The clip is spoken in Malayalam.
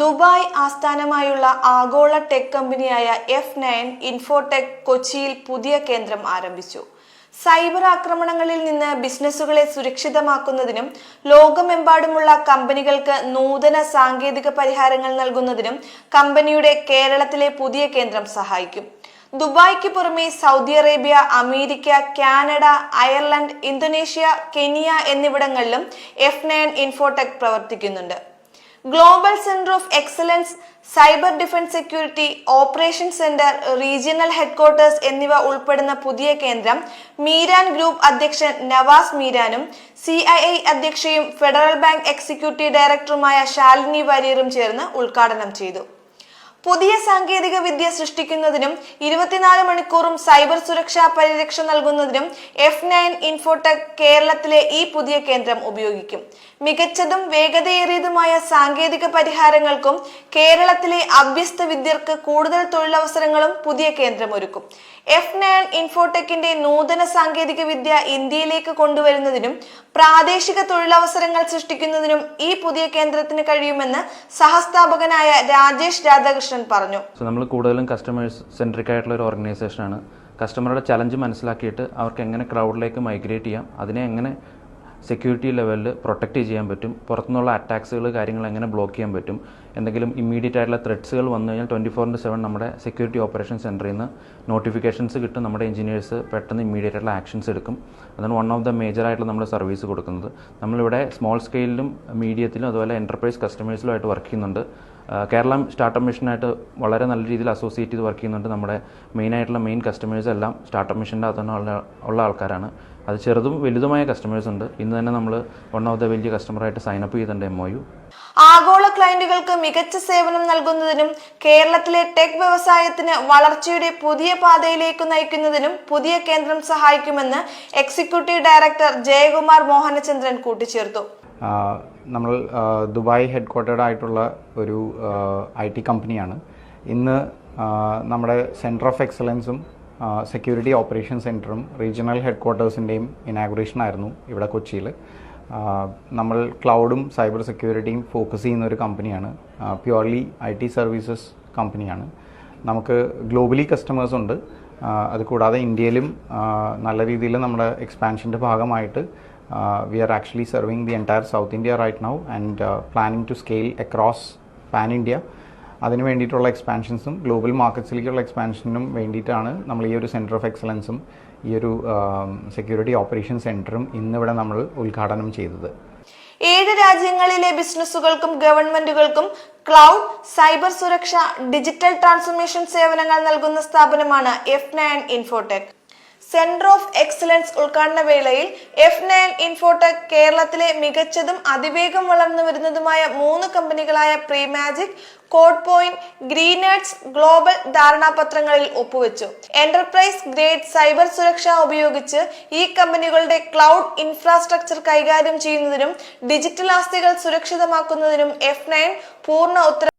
ദുബായ് ആസ്ഥാനമായുള്ള ആഗോള ടെക് കമ്പനിയായ എഫ് നയൻ ഇൻഫോടെക് കൊച്ചിയിൽ പുതിയ കേന്ദ്രം ആരംഭിച്ചു. സൈബർ ആക്രമണങ്ങളിൽ നിന്ന് ബിസിനസ്സുകളെ സുരക്ഷിതമാക്കുന്നതിനും ലോകമെമ്പാടുമുള്ള കമ്പനികൾക്ക് നൂതന സാങ്കേതിക പരിഹാരങ്ങൾ നൽകുന്നതിനും കമ്പനിയുടെ കേരളത്തിലെ പുതിയ കേന്ദ്രം സഹായിക്കും. ദുബായ്ക്ക് പുറമെ Saudi Arabia America Canada Ireland Indonesia Kenya എന്നിവിടങ്ങളിലും എഫ് നയൻ ഇൻഫോടെക് പ്രവർത്തിക്കുന്നുണ്ട്. Global centre of excellence cyber defence security operation centre regional headquarters എന്നിവ ഉൾപ്പെടുന്ന പുതിയ കേന്ദ്രം മീരാൻ ഗ്രൂപ്പ് അധ്യക്ഷൻ നവാസ് മീരാനും സി ഐ ഐ അധ്യക്ഷയും ഫെഡറൽ ബാങ്ക് എക്സിക്യൂട്ടീവ് ഡയറക്ടറുമായ ശാലിനി വാര്യറും ചേർന്ന് ഉദ്ഘാടനം ചെയ്തു. പുതിയ സാങ്കേതിക വിദ്യ സൃഷ്ടിക്കുന്നതിനും ഇരുപത്തിനാല് മണിക്കൂറും സൈബർ സുരക്ഷാ പരിരക്ഷ നൽകുന്നതിനും എഫ് നയൻ ഇൻഫോടെക് കേരളത്തിലെ ഈ പുതിയ കേന്ദ്രം ഉപയോഗിക്കും. മികച്ചതും വേഗതയേറിയതുമായ സാങ്കേതിക പരിഹാരങ്ങൾക്കും കേരളത്തിലെ അഭ്യസ്ത വിദ്യർക്ക് കൂടുതൽ തൊഴിലവസരങ്ങളും പുതിയ കേന്ദ്രം ഒരുക്കും. എഫ് നയൻ ഇൻഫോടെക്കിന്റെ നൂതന സാങ്കേതിക വിദ്യ ഇന്ത്യയിലേക്ക് കൊണ്ടുവരുന്നതിനും പ്രാദേശിക തൊഴിലവസരങ്ങൾ സൃഷ്ടിക്കുന്നതിനും ഈ പുതിയ കേന്ദ്രത്തിന് കഴിയുമെന്ന് സഹസ്ഥാപകനായ രാജേഷ് രാധാകൃഷ്ണൻ പറഞ്ഞു. നമ്മൾ കൂടുതലും കസ്റ്റമേഴ്സ് സെൻട്രിക് ആയിട്ടുള്ള ഒരു ഓർഗനൈസേഷനാണ് കസ്റ്റമറുടെ ചലഞ്ച് മനസ്സിലാക്കിയിട്ട് അവർക്ക് എങ്ങനെ ക്രൗഡിലേക്ക് മൈഗ്രേറ്റ് ചെയ്യാം അതിനെ എങ്ങനെ സെക്യൂരിറ്റി ലെവലിൽ പ്രൊട്ടക്റ്റ് ചെയ്യാൻ പറ്റും. പുറത്തുനിന്നുള്ള അറ്റാക്സുകൾ കാര്യങ്ങൾ എങ്ങനെ ബ്ലോക്ക് ചെയ്യാൻ പറ്റും. എന്തെങ്കിലും ഇമ്മീഡിയറ്റ് ആയിട്ടുള്ള ത്രെഡ്സുകൾ വന്നു കഴിഞ്ഞാൽ ട്വന്റി ഫോർ ഇന്റു സെവൻ നമ്മുടെ സെക്യൂരിറ്റി ഓപ്പറേഷൻ സെന്ററിൽ നിന്ന് നോട്ടിഫിക്കേഷൻസ് കിട്ടും. നമ്മുടെ എഞ്ചിനീയേഴ്സ് പെട്ടെന്ന് ഇമ്മീഡിയറ്റ് ആയിട്ടുള്ള ആക്ഷൻസ് എടുക്കും. അതാണ് വൺ ഓഫ് ദ മേജർ ആയിട്ടുള്ള നമ്മൾ സർവീസ് കൊടുക്കുന്നത്. നമ്മളിവിടെ സ്മോൾ സ്കെയിലിലും മീഡിയത്തിലും അതുപോലെ എന്റർപ്രൈസ് കസ്റ്റമേഴ്സിലുമായിട്ട് വർക്ക് ചെയ്യുന്നുണ്ട്. കേരള സ്റ്റാർട്ടപ്പ് മിഷനായിട്ട് വളരെ നല്ല രീതിയിൽ അസോസിയേറ്റ് ചെയ്ത് വർക്ക് ചെയ്യുന്നുണ്ട്. നമ്മുടെ മെയിനായിട്ടുള്ള മെയിൻ കസ്റ്റമേഴ്സ് എല്ലാം സ്റ്റാർട്ടപ്പ് മിഷന്റെ അകത്തുനിന്ന് തന്നെ ഉള്ള ഉള്ള ആൾക്കാരാണ്. അത് ചെറുതും വലുതുമായ കസ്റ്റമേഴ്സ് ഉണ്ട്. ഇന്ന് തന്നെ നമ്മൾ വൺ ഓഫ് ദ വലിയ കസ്റ്റമറായിട്ട് സൈൻ അപ്പ് ചെയ്തിട്ടുണ്ട് എം ഒ യു ആഗോള ക്ലയന്റുകൾക്ക് മികച്ച സേവനം നൽകുന്നതിനും കേരളത്തിലെ ടെക് വ്യവസായത്തിന് വളർച്ചയുടെ പുതിയ പാതയിലേക്ക് നയിക്കുന്നതിനും പുതിയ കേന്ദ്രം സഹായിക്കുമെന്ന് എക്സിക്യൂട്ടീവ് ഡയറക്ടർ ജയകുമാർ മോഹനചന്ദ്രൻ കൂട്ടിച്ചേർത്തു. നമ്മൾ ദുബായ് ഹെഡ് ക്വാർട്ടേഡ് ആയിട്ടുള്ള ഒരു ഐ ടി കമ്പനിയാണ് ഇന്ന് നമ്മുടെ സെന്റർ ഓഫ് എക്സലൻസും സെക്യൂരിറ്റി ഓപ്പറേഷൻ സെന്ററും റീജിയണൽ ഹെഡ് ക്വാർട്ടേഴ്സിന്റെയും ഇനാഗുറേഷൻ ആയിരുന്നു ഇവിടെ കൊച്ചിയിൽ. നമ്മൾ ക്ലൗഡും സൈബർ സെക്യൂരിറ്റിയും ഫോക്കസ് ചെയ്യുന്ന ഒരു കമ്പനിയാണ് പ്യുവർലി ഐ ടി സർവീസസ് കമ്പനിയാണ് നമുക്ക് ഗ്ലോബലി കസ്റ്റമേഴ്സ് ഉണ്ട്. അതുകൂടാതെ അത് കൂടാതെ ഇന്ത്യയിലും നല്ല രീതിയിൽ നമ്മുടെ എക്സ്പാൻഷന്റെ ഭാഗമായിട്ട് we are actually serving the entire south India right now and planning to scale across pan India അതിന് വേണ്ടിയിട്ടുള്ള എക്സ്പാൻഷൻസും ഗ്ലോബൽ മാർക്കറ്റ്സിലേക്കുള്ള എക്സ്പാൻഷനും വേണ്ടിയിട്ടാണ് നമ്മൾ ഈ ഒരു സെന്റർ ഓഫ് എക്സലൻസും ഈ ഒരു സെക്യൂരിറ്റി ഓപ്പറേഷൻ സെന്ററും ഇന്നിവിടെ നമ്മൾ ഉദ്ഘാടനം ചെയ്തത്. ഏഴ് രാജ്യങ്ങളിലെ ബിസിനസ്സുകൾക്കും ഗവൺമെന്റുകൾക്കും ക്ലൗഡ് സൈബർ സുരക്ഷ ഡിജിറ്റൽ ട്രാൻസ്ഫോർമേഷൻ സേവനങ്ങൾ നൽകുന്ന സ്ഥാപനമാണ് F nine Infotech centre of excellence ഉദ്ഘാടന വേളയിൽ എഫ് നയൻ ഇൻഫോടെക് കേരളത്തിലെ മികച്ചതും അതിവേഗം വളർന്നു വരുന്നതുമായ മൂന്ന് കമ്പനികളായ Premagic Code Point Greenades Global ധാരണാപത്രങ്ങളിൽ ഒപ്പുവെച്ചു. എന്റർപ്രൈസ് ഗ്രേഡ് സൈബർ സുരക്ഷ ഉപയോഗിച്ച് ഈ കമ്പനികളുടെ ക്ലൗഡ് ഇൻഫ്രാസ്ട്രക്ചർ കൈകാര്യം ചെയ്യുന്നതിനും ഡിജിറ്റൽ ആസ്തികൾ സുരക്ഷിതമാക്കുന്നതിനും എഫ് നയൻ പൂർണ ഉത്തരവാദിത്തം